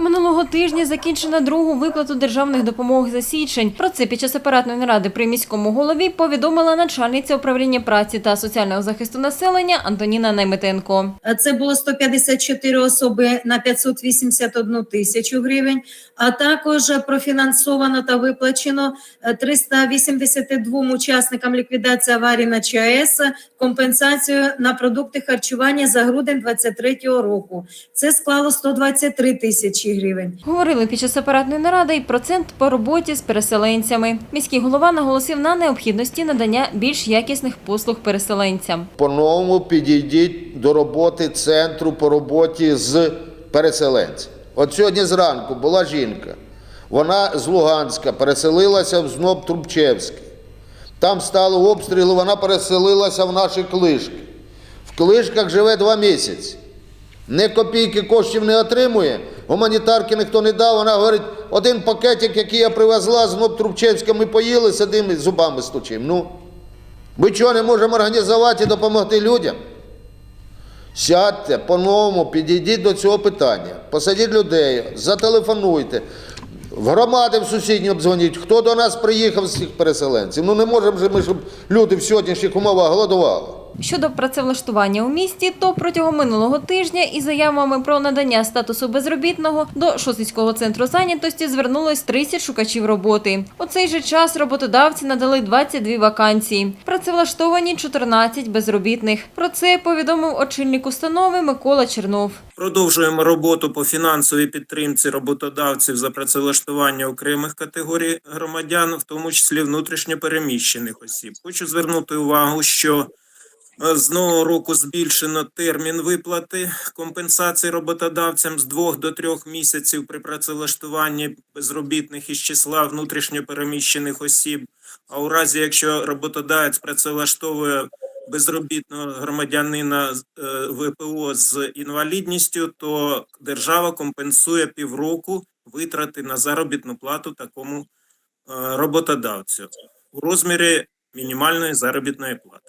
Минулого тижня закінчено другу виплату державних допомог за січень. Про це під час апаратної наради при міському голові повідомила начальниця управління праці та соціального захисту населення Антоніна Найметенко. Це було 154 особи на 581 тисячу гривень, а також профінансовано та виплачено е, 382 учасникам ліквідації аварії на ЧАЕС компенсацію на продукти харчування за грудень 2023 року. Це склало 123 тисячі гривень. Говорили під час апаратної наради і процент по роботі з переселенцями. Міський голова наголосив на необхідності надання більш якісних послуг переселенцям. По-новому підійдіть до роботи центру по роботі з переселенцями. От сьогодні зранку була жінка. Вона з Луганська переселилася в Зноб Трубчевський. Там стали обстріли, вона переселилася в наші клишки. В клишках живе два місяці. Не копійки коштів не отримує, гуманітарки ніхто не дав. Вона говорить, один пакетик, який я привезла з Зноб Трубчевська, ми поїли, сидимо і зубами стучимо. Ну, ми чого не можемо організувати і допомогти людям? Сядьте по-новому, підійдіть до цього питання, посадіть людей, зателефонуйте, в громади в сусідні обдзвоніть, хто до нас приїхав з цих переселенців. Ну не можемо ж ми, щоб люди в сьогоднішніх умовах голодували. Щодо працевлаштування у місті, то протягом минулого тижня із заявами про надання статусу безробітного до Шосицького центру зайнятості звернулось 30 шукачів роботи. У цей же час роботодавці надали 22 вакансії. Працевлаштовані 14 безробітних. Про це повідомив очільник установи Микола Чернов. Продовжуємо роботу по фінансовій підтримці роботодавців за працевлаштування окремих категорій громадян, в тому числі внутрішньопереміщених осіб. Хочу звернути увагу, що з нового року збільшено термін виплати компенсації роботодавцям з двох до трьох місяців при працевлаштуванні безробітних із числа внутрішньопереміщених осіб. А у разі, якщо роботодавець працевлаштовує безробітного громадянина е, ВПО з інвалідністю, то держава компенсує півроку витрати на заробітну плату такому е, роботодавцю у розмірі мінімальної заробітної плати.